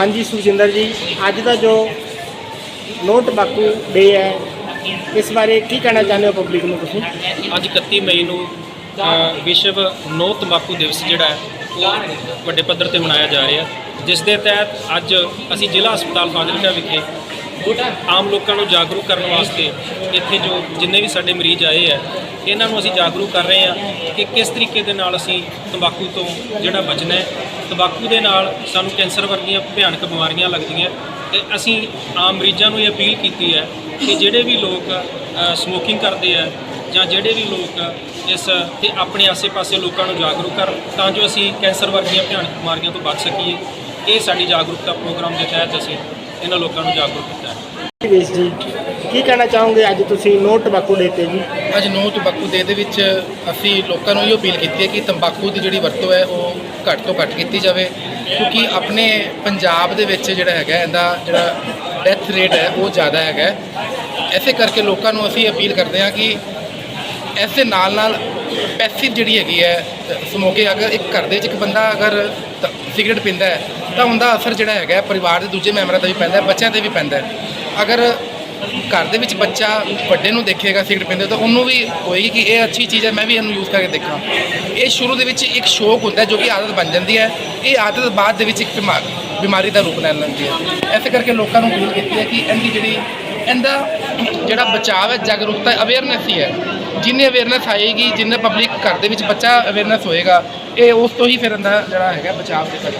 ਹਾਂਜੀ ਸੁਖਜਿੰਦਰ ਜੀ, ਅੱਜ ਦਾ ਜੋ ਨੋ ਟੰਬਾਕੂ ਡੇ ਹੈ, ਇਸ ਬਾਰੇ ਕੀ ਕਹਿਣਾ ਚਾਹੁੰਦੇ ਹੋ ਪਬਲਿਕ ਨੂੰ ਤੁਸੀਂ? ਅੱਜ 31 ਮਈ ਨੂੰ ਵਿਸ਼ਵ ਨੋ ਤੰਬਾਕੂ ਦਿਵਸ ਜਿਹੜਾ ਹੈ, ਉਹ ਵੱਡੇ ਪੱਧਰ ਤੇ ਮਨਾਇਆ ਜਾ ਰਿਹਾ। ਜਿਸ ਦੇ ਤਹਿਤ ਅੱਜ ਅਸੀਂ ਜ਼ਿਲ੍ਹਾ ਹਸਪਤਾਲ ਫਾਜ਼ਿਲਕਾ ਵਿਖੇ ਆਮ ਲੋਕਾਂ ਨੂੰ ਜਾਗਰੂਕ ਕਰਨ ਵਾਸਤੇ ਇੱਥੇ ਜੋ ਜਿੰਨੇ ਵੀ ਸਾਡੇ ਮਰੀਜ਼ ਆਏ ਆ ਇਹਨਾਂ ਨੂੰ ਅਸੀਂ ਜਾਗਰੂਕ ਕਰ ਰਹੇ ਹਾਂ ਕਿ ਕਿਸ ਤਰੀਕੇ ਦੇ ਨਾਲ ਅਸੀਂ ਤੰਬਾਕੂ ਤੋਂ ਜਿਹੜਾ ਬਚਣਾ ਹੈ ਤੰਬਾਕੂ ਦੇ ਨਾਲ ਸਾਨੂੰ ਕੈਂਸਰ ਵਰਗੀਆਂ ਭਿਆਨਕ ਬਿਮਾਰੀਆਂ ਲੱਗਦੀਆਂ ਤੇ ਅਸੀਂ ਆਮ ਮਰੀਜ਼ਾਂ ਨੂੰ ਇਹ ਅਪੀਲ ਕੀਤੀ ਹੈ ਕਿ ਜਿਹੜੇ ਵੀ ਲੋਕ ਸਮੋਕਿੰਗ ਕਰਦੇ ਆ ਜਾਂ ਜਿਹੜੇ ਵੀ ਲੋਕ ਇਸ ਤੇ ਆਪਣੇ ਆਸੇ-ਪਾਸੇ ਲੋਕਾਂ ਨੂੰ ਜਾਗਰੂਕ ਕਰ ਤਾਂ ਜੋ ਅਸੀਂ ਕੈਂਸਰ ਵਰਗੀਆਂ ਭਿਆਨਕ ਬਿਮਾਰੀਆਂ ਤੋਂ ਬਚ ਸਕੀਏ। ਇਹ ਸਾਡੀ ਜਾਗਰੂਕਤਾ ਪ੍ਰੋਗਰਾਮ ਦੇ ਤਹਿਤ ਅਸੀਂ ਇਹਨਾਂ ਲੋਕਾਂ ਨੂੰ ਜਾਗਰੂਕ ਕੀਤਾ ਹੈ। ਕੀ ਕਹਿਣਾ ਚਾਹੋਗੇ ਅੱਜ ਤੁਸੀਂ ਨੋ ਟੰਬਾਕੂ ਡੇ ਤੇ ਜੀ? ਅੱਜ ਨੋ ਤੰਬਾਕੂ ਦੇ ਦੇ ਵਿੱਚ ਅਸੀਂ ਲੋਕਾਂ ਨੂੰ ਇਹ ਅਪੀਲ ਕੀਤੀ ਹੈ ਕਿ ਤੰਬਾਕੂ ਦੀ ਜਿਹੜੀ ਵਰਤੋਂ ਹੈ ਉਹ ਘੱਟ ਤੋਂ ਘੱਟ ਕੀਤੀ ਜਾਵੇ ਕਿਉਂਕਿ ਆਪਣੇ ਪੰਜਾਬ ਦੇ ਵਿੱਚ ਜਿਹੜਾ ਹੈਗਾ ਇਹਦਾ ਜਿਹੜਾ ਡੈਥ ਰੇਟ ਹੈ ਉਹ ਜ਼ਿਆਦਾ ਹੈਗਾ ਐਸੇ ਕਰਕੇ ਲੋਕਾਂ ਨੂੰ ਅਸੀਂ ਅਪੀਲ ਕਰਦੇ ਹਾਂ ਕਿ ਐਸੇ ਨਾਲ ਨਾਲ ਪੈਸਿਵ ਜਿਹੜੀ ਹੈਗੀ ਹੈ ਸਮੋਕਿੰਗ ਅਗਰ ਇੱਕ ਘਰ ਦੇ ਵਿੱਚ ਇੱਕ ਬੰਦਾ ਅਗਰ ਤ- ਸਿਗਰਟ ਪੀਂਦਾ ਹੈ ਤਾਂ ਉਹਦਾ ਅਸਰ ਜਿਹੜਾ ਹੈਗਾ ਹੈ, ਪਰਿਵਾਰ ਦੇ ਦੂਜੇ ਮੈਂਬਰਾਂ ਤੇ ਵੀ ਪੈਂਦਾ ਹੈ ਬੱਚਿਆਂ ਤੇ ਵੀ ਪੈਂਦਾ ਹੈ। ਅਗਰ ਘਰ ਦੇ ਵਿੱਚ ਬੱਚਾ ਵੱਡੇ ਨੂੰ ਦੇਖੇਗਾ ਸਿਗਰਟ ਪੀਂਦੇ ਤਾਂ ਉਹਨੂੰ ਵੀ ਹੋਏਗੀ ਕਿ ਇਹ ਅੱਛੀ ਚੀਜ਼ ਹੈ, ਮੈਂ ਵੀ ਇਹਨੂੰ ਯੂਜ਼ ਕਰਕੇ ਦੇਖਾਂ। ਇਹ ਸ਼ੁਰੂ ਦੇ ਵਿੱਚ ਇੱਕ ਸ਼ੌਕ ਹੁੰਦਾ ਜੋ ਕਿ ਆਦਤ ਬਣ ਜਾਂਦੀ ਹੈ। ਇਹ ਆਦਤ ਬਾਅਦ ਦੇ ਵਿੱਚ ਇੱਕ ਬਿਮਾ- ਬਿਮਾਰੀ ਦਾ ਰੂਪ ਲੈ ਲੈਂਦੀ ਹੈ। ਐਸੇ ਕਰਕੇ ਲੋਕਾਂ ਨੂੰ ਅਪੀਲ ਕੀਤੀ ਹੈ ਕਿ ਇਹਦੀ ਜਿਹੜੀ, ਇਹਦਾ ਜਿਹੜਾ ਬਚਾਅ ਹੈ, ਜਾਗਰੂਕਤਾ ਅਵੇਅਰਨੈਸ ਹੀ ਹੈ। ਜਿੰਨੇ ਅਵੇਅਰਨੈਸ ਆਏਗੀ, ਜਿੰਨੇ ਪਬਲਿਕ ਘਰ ਦੇ ਵਿੱਚ ਬੱਚਾ ਅਵੇਅਰਨੈਸ ਹੋਏਗਾ, ਇਹ ਉਸ ਤੋਂ ਹੀ ਫਿਰ ਇਹਦਾ ਜਿਹੜਾ ਹੈਗਾ ਬਚਾਅ ਦੇ ਸਕਦਾ